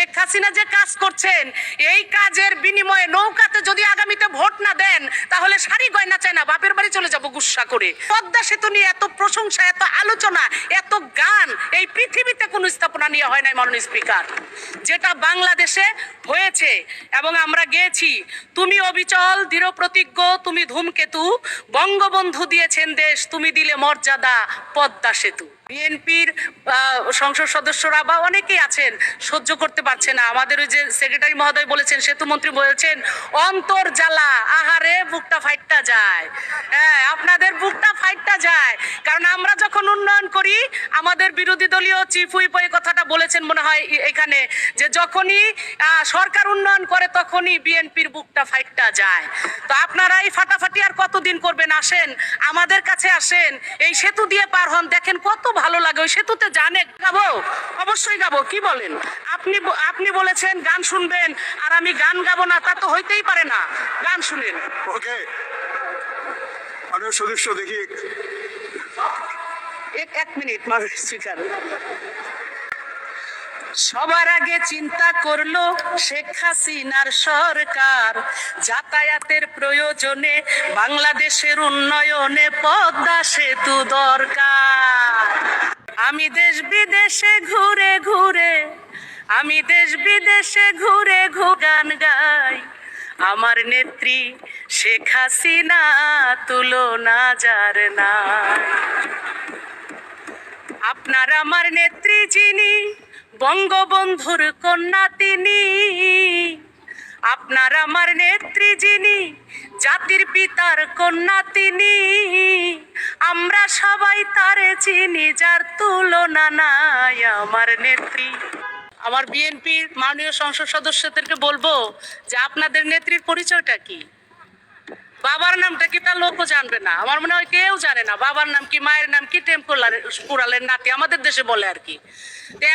শেখ হাসিনা যে কাজ করছেন, এই কাজের বিনিময়ে নৌকাতে যদি আগামীতে ভোট না দেন, তাহলে শাড়ি গয়না চায় না, বাপের বাড়ি চলে যাব গুসা করে। পদ্মা সেতু নিয়ে এত প্রশংসা, এত আলোচনা, এত গান, এই পৃথিবীতে কোনো স্থাপনা নিয়ে হয় নাই মাননীয় স্পিকার। যেটা বাংলাদেশে হয়েছে এবং আমরা গেছি তুমি অবিচল দৃঢ় প্রতিজ্ঞ তুমি ধূমকেতু, বঙ্গবন্ধু দিয়েছেন দেশ, তুমি দিলে মর্যাদা, পদ্মা সেতু। বিএনপির সংসদ সদস্যরা বা অনেকেই আছেন, সহ্য করতে পারছে না। আমাদের ওই যে সেক্রেটারি মহোদয় বলেছেন, সেতু মন্ত্রী বলেছেন, অন্তর জ্বালা, আহারে বুকটা ফাইটটা যায়। হ্যাঁ আপনাদের বুকটা ফাইটটা যায়। কারণ আমরা যখন উন্নয়ন করি, আমাদের বিরোধী দলীয় চিফ হুইপ এই কথাটা বলেছেন মনে হয় এখানে, যে যখনই সরকার উন্নয়ন করে, তখনই বিএনপির বুকটা ফাইটটা যায়। তো আপনারা এই ফাটাফাটি আর কতদিন করবেন? আসেন, আমাদের কাছে আসেন, এই সেতু দিয়ে পার হন, দেখেন কত ভালো লাগে ওই সেতুতে জানে গাবো। অবশ্যই গাবো কি বলেন? আপনি আপনি বলেছেন গান শুনবেন আর আমি গান গাবো না তা তো হইতেই পারে না। গান শুনেন। ওকে। মাননীয় সদস্য দেখি। এক- মিনিট মাননীয় স্পিকার। সবার আগে চিন্তা করল শেখ হাসিনার সরকার। যাতায়াতের প্রয়োজনে বাংলাদেশের উন্নয়নে পদ্মা সেতু দরকার। আমি দেশ বিদেশে ঘুরে ঘুরে, আমি দেশ বিদেশে ঘুরে ঘু গান গাই। আমার নেত্রী শেখ হাসিনা তুলনা যার না আপনার আমার নেত্রী যিনি, বঙ্গবন্ধুর কন্যা তিনি। আপনার আমার নেত্রী যিনি, জাতির পিতার কন্যা তিনি। আমরা সবাই তারে চিনি, যার তুলনা নাই আমার নেত্রী। আমার বিএনপির মাননীয় সংসদ সদস্যদেরকে বলব যে আপনাদের নেত্রীর পরিচয়টা কি? বাবার নামটা কি তার লোকও জানবে না? আমার মনে হয় কেউ জানে না। বাবার নাম কি, মায়ের নাম কি টেম্পোলার পুরালের নাতি, আমাদের দেশে বলে আর কি।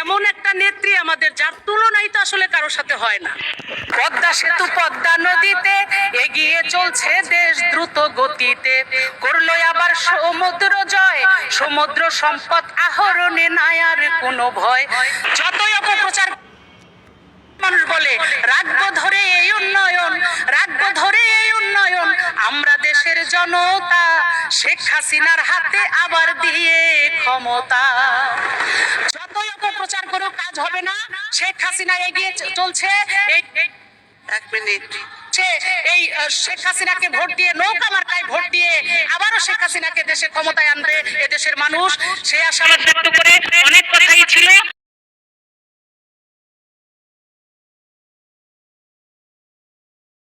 এমন একটা নেত্রী আমাদের, যার তুলনাই তো আসলে কারোর সাথে হয় না। পদ্মা সেতু, পদ্মা নদীতে এগিয়ে চলছে দেশ দ্রুত গতিতে। করল আবার সমুদ্র জয়, সমুদ্র সম্পদ আহরণে নাই আর কোনো ভয়। যতই অপপ্রচার মানুষ বলে, রাখব ধরে এই উন্নয়ন রাখব ধরে এই উন্নয়ন আমরা দেশের জনতা শেখ হাসিনার হাতে আবার দিয়ে ক্ষমতা। যতই অপপ্রচার করেও কাজ হবে না। শেখ হাসিনা এগিয়ে চলছে। এক মিনিট। এই শেখ হাসিনাকে ভোট দিয়ে, নৌকা মার্কায় ভোট দিয়ে আবারও শেখ হাসিনাকে দেশে ক্ষমতায় আনবে এদেশের মানুষ। সে আশাবাদ করে অনেক কথাই ছিল।